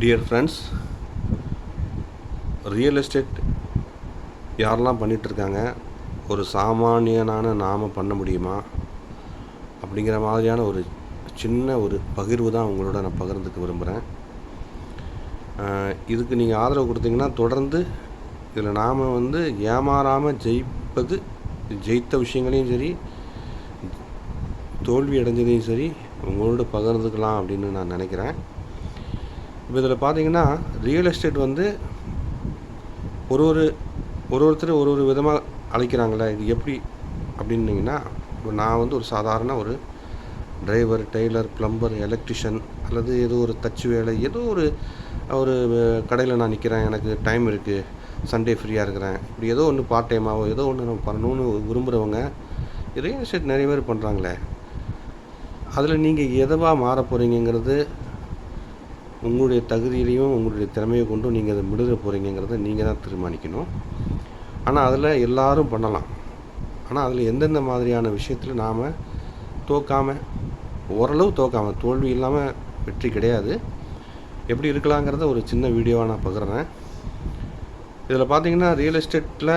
Dear friends real estate யாரெல்லாம் பண்ணிகிட்ருக்காங்க ஒரு சாமானியனான நாம் பண்ண முடியுமா? அப்படிங்கிற மாதிரியான ஒரு சின்ன ஒரு பகிர்வு தான் உங்களோட நான் பகிர்ந்துக்க விரும்புகிறேன் இதுக்கு நீங்கள் ஆதரவு கொடுத்தீங்கன்னா தொடர்ந்து இதில் நாம் வந்து ஏமாறாமல் ஜெயிப்பது ஜெயித்த விஷயங்களையும் சரி தோல்வி அடைஞ்சதையும் சரி உங்களோட பகிர்ந்துக்கலாம் அப்படின்னு நான் நினைக்கிறேன். இப்போ இதில் பார்த்தீங்கன்னா ரியல் எஸ்டேட் வந்து ஒரு ஒரு ஒரு ஒருத்தர் ஒரு ஒரு விதமாக அழைக்கிறாங்களே இது எப்படி அப்படின்னீங்கன்னா இப்போ நான் வந்து ஒரு சாதாரண ஒரு டிரைவர் டெய்லர் ப்ளம்பர் எலக்ட்ரிஷியன் அல்லது ஏதோ ஒரு தச்சு வேலை ஏதோ ஒரு ஒரு கடையில் நான் நிற்கிறேன் எனக்கு டைம் இருக்குது சண்டே ஃப்ரீயாக இருக்கிறேன் இப்படி ஏதோ ஒன்று பார்ட் டைமாகவோ ஏதோ ஒன்று நம்ம பண்ணணும்னு விரும்புகிறவங்க ரியல் எஸ்டேட் நிறைய பேர் பண்ணுறாங்களே அதில் நீங்கள் எதவாக மாற போகிறீங்கிறது உங்களுடைய தகுதியிலையும் உங்களுடைய திறமையை கொண்டும் நீங்கள் அதை விடுத போகிறீங்கிறத நீங்கள் தான் தீர்மானிக்கணும். ஆனால் அதில் எல்லாரும் பண்ணலாம். ஆனால் அதில் எந்தெந்த மாதிரியான விஷயத்தில் நாம் தோக்காமல் ஓரளவு தோக்காமல் தோல்வி இல்லாமல் வெற்றி கிடையாது. எப்படி இருக்கலாங்கிறத ஒரு சின்ன வீடியோவாக நான் பகிர்றேன். இதில் பார்த்தீங்கன்னா ரியல் எஸ்டேட்டில்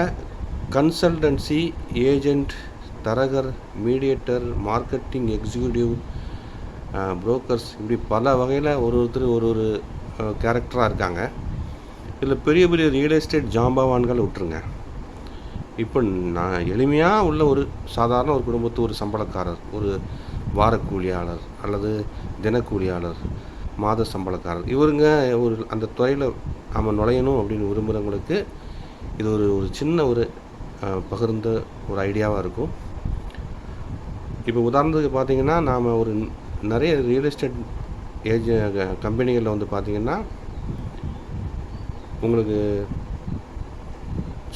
கன்சல்டன்சி ஏஜெண்ட் தரகர் மீடியேட்டர் மார்க்கெட்டிங் எக்ஸிக்யூட்டிவ் புரோக்கர்ஸ் இப்படி பல வகையில் ஒரு ஒருத்தர் ஒரு ஒரு கேரக்டராக இருக்காங்க. இதில் பெரிய பெரிய ரியல் எஸ்டேட் ஜாம்பவான்கள் விட்டுருங்க. இப்போ நான் எளிமையாக உள்ள ஒரு சாதாரண ஒரு குடும்பத்து ஒரு சம்பளக்காரர் ஒரு வாரக்கூலியாளர் அல்லது தினக்கூலியாளர் மாத சம்பளக்காரர். இவருங்க ஒரு அந்த துறையில் நம்ம நுழையணும் அப்படின்னு விரும்புகிறவங்களுக்கு இது ஒரு ஒரு சின்ன ஒரு பகிர்ந்த ஒரு ஐடியாவாக இருக்கும். இப்போ உதாரணத்துக்கு பார்த்தீங்கன்னா நாம் ஒரு நிறைய ரியல் எஸ்டேட் ஏஜ கம்பெனிகளில் வந்து பார்த்திங்கன்னா உங்களுக்கு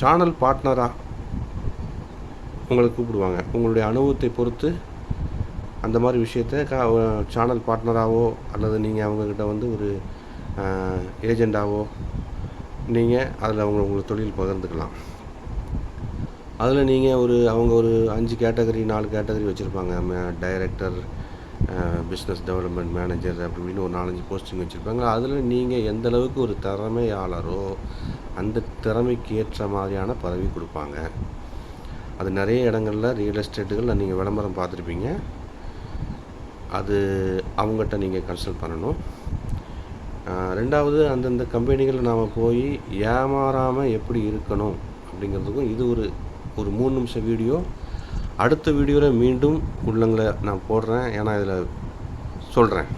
சேனல் பார்ட்னராக உங்களை கூப்பிடுவாங்க. உங்களுடைய அனுபவத்தை பொறுத்து அந்த மாதிரி விஷயத்த கா சேனல் பார்ட்னராகவோ அல்லது நீங்கள் அவங்கக்கிட்ட வந்து ஒரு ஏஜெண்டாவோ நீங்கள் அதில் அவங்க உங்களை தொழில் பகிர்ந்துக்கலாம். அதில் நீங்கள் ஒரு அவங்க ஒரு அஞ்சு கேட்டகரி நாலு கேட்டகரி வச்சுருப்பாங்க. டைரக்டர் பிஸ்னஸ் டெவலப்மெண்ட் மேனேஜர் அப்படின்னு ஒரு நாலஞ்சு போஸ்டிங் வச்சுருப்பாங்க. அதில் நீங்கள் எந்த அளவுக்கு ஒரு திறமையாளரோ அந்த திறமைக்கு ஏற்ற மாதிரியான பதவி கொடுப்பாங்க. அது நிறைய இடங்களில் ரியல் எஸ்டேட்டுகளில் நீங்கள் விளம்பரம் பார்த்துருப்பீங்க. அது அவங்ககிட்ட நீங்கள் கன்சல்ட் பண்ணணும். ரெண்டாவது அந்தந்த கம்பெனிகளில் நாம் போய் ஏமாறாமல் எப்படி இருக்கணும் அப்படிங்கிறதுக்கும் இது ஒரு ஒரு மூணு நிமிஷம் வீடியோ அடுத்த வீடியோவில் மீண்டும் உள்ளங்களை நான் போடுறேன். ஏன்னா இதில் சொல்கிறேன்